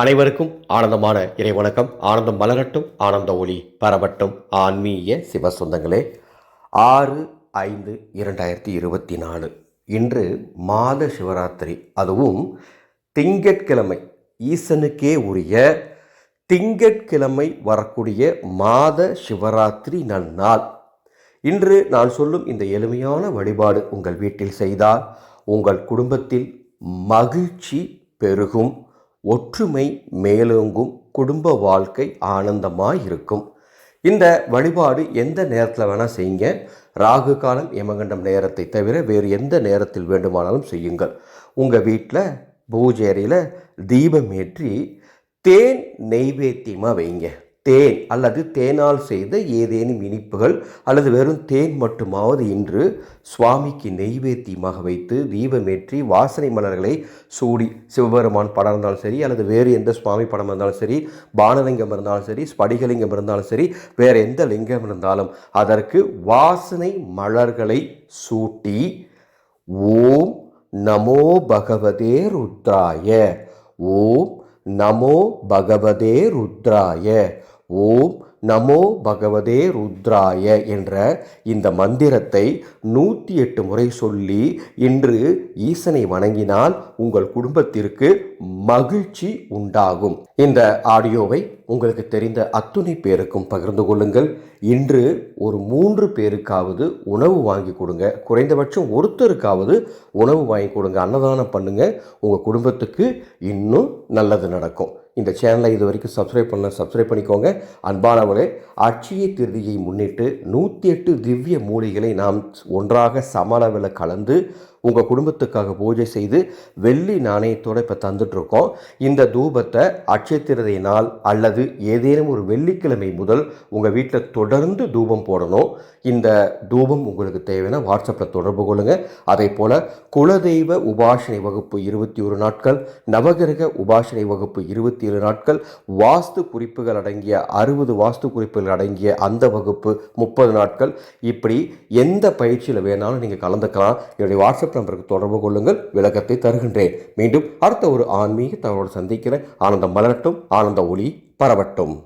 அனைவருக்கும் ஆனந்தமான இறைவணக்கம். ஆனந்தம் மலரட்டும் ஆனந்த ஒளி பரவட்டும். ஆன்மீக சிவ சொந்தங்களே ஆறு ஐந்து இரண்டாயிரத்தி இருபத்தி நாலு. இன்று மாத சிவராத்திரி. அதுவும் திங்கட்கிழமை. ஈசனுக்கே உரிய திங்கட்கிழமை வரக்கூடிய மாத சிவராத்திரி நன்னாள். இன்று நான் சொல்லும் இந்த எளிமையான வழிபாடு உங்கள் வீட்டில் செய்தால் உங்கள் குடும்பத்தில் மகிழ்ச்சி பெருகும். ஒற்றுமை மேலோங்கும் குடும்ப வாழ்க்கை ஆனந்தமாக இருக்கும் இந்த வழிபாடு எந்த நேரத்தில் வேணால் செய்யுங்க. ராகு காலம் யமகண்டம் நேரத்தை தவிர வேறு எந்த நேரத்தில் வேண்டுமானாலும் செய்யுங்கள். உங்கள் வீட்டில் பூஜை அறையில் தீபம் ஏற்றி தேன் நெய்வேத்தியமாக வைங்க. தேன் அல்லது தேனால் செய்த ஏதேனும் இனிப்புகள் அல்லது வெறும் தேன் மட்டுமாவது இன்று சுவாமிக்கு நெய்வேத்தியமாக வைத்து தீபமேற்றி வாசனை மலர்களை சூடி சிவபெருமான் படம் இருந்தாலும் சரி அல்லது வேறு எந்த சுவாமி படம் இருந்தாலும் சரி பானலிங்கம் இருந்தாலும் சரி ஸ்படிகலிங்கம் இருந்தாலும் சரி வேறு எந்த லிங்கம் இருந்தாலும் அதற்கு வாசனை மலர்களை சூட்டி ஓம் நமோ பகவதே ருத்ராய ஓம் நமோ பகவதே ருத்ராய ஓம் நமோ பகவதே ருத்ராய என்ற இந்த மந்திரத்தை நூற்றி எட்டு முறை சொல்லி இன்று ஈசனை வணங்கினால் உங்கள் குடும்பத்திற்கு மகிழ்ச்சி உண்டாகும். இந்த ஆடியோவை உங்களுக்கு தெரிந்த அத்துணை பேருக்கும் பகிர்ந்து கொள்ளுங்கள். இன்று ஒரு மூன்று பேருக்காவது உணவு வாங்கி கொடுங்க. குறைந்தபட்சம் ஒருத்தருக்காவது உணவு வாங்கி கொடுங்க. அன்னதானம் பண்ணுங்க. உங்கள் குடும்பத்துக்கு இன்னும் நல்லது நடக்கும். இந்த சேனலை இது வரைக்கும் சப்ஸ்கிரைப் பண்ண சப்ஸ்கிரைப் பண்ணிக்கோங்க. அன்பானவர்களே அட்சய திருதியை முன்னிட்டு நூற்றி எட்டு திவ்ய மூலிகளை நாம் ஒன்றாக சமளவில் கலந்து உங்கள் குடும்பத்துக்காக பூஜை செய்து வெள்ளி நாணயத்தோடு இப்போ தந்துட்ருக்கோம் இந்த தூபத்தை அட்சயத்திரதை நாள் அல்லது ஏதேனும் ஒரு வெள்ளிக்கிழமை முதல் உங்கள் வீட்டில் தொடர்ந்து தூபம் போடணும். இந்த தூபம் உங்களுக்கு தேவைன்னா வாட்ஸ்அப்பில் தொடர்பு கொள்ளுங்கள் அதே போல் குலதெய்வ உபாசனை வகுப்பு இருபத்தி ஒரு நாட்கள் நவகிரக உபாசனை வகுப்பு இருபத்தி ஏழு நாட்கள் வாஸ்து குறிப்புகள் அடங்கிய அறுபது வாஸ்து குறிப்புகள் அடங்கிய அந்த வகுப்பு முப்பது நாட்கள். இப்படி எந்த பயிற்சியில் வேணாலும் நீங்கள் கலந்துக்கலாம். என்னுடைய வாட்ஸ்அப் வாட்ஸ்அப் நம்பருக்கு தொடர்பு கொள்ளுங்கள் விளக்கத்தை தருகின்றேன். மீண்டும் அடுத்த ஒரு ஆன்மீக தகவலோடு சந்திக்கிறேன். ஆனந்தம் மலரட்டும் ஆனந்த ஒளி பரவட்டும்.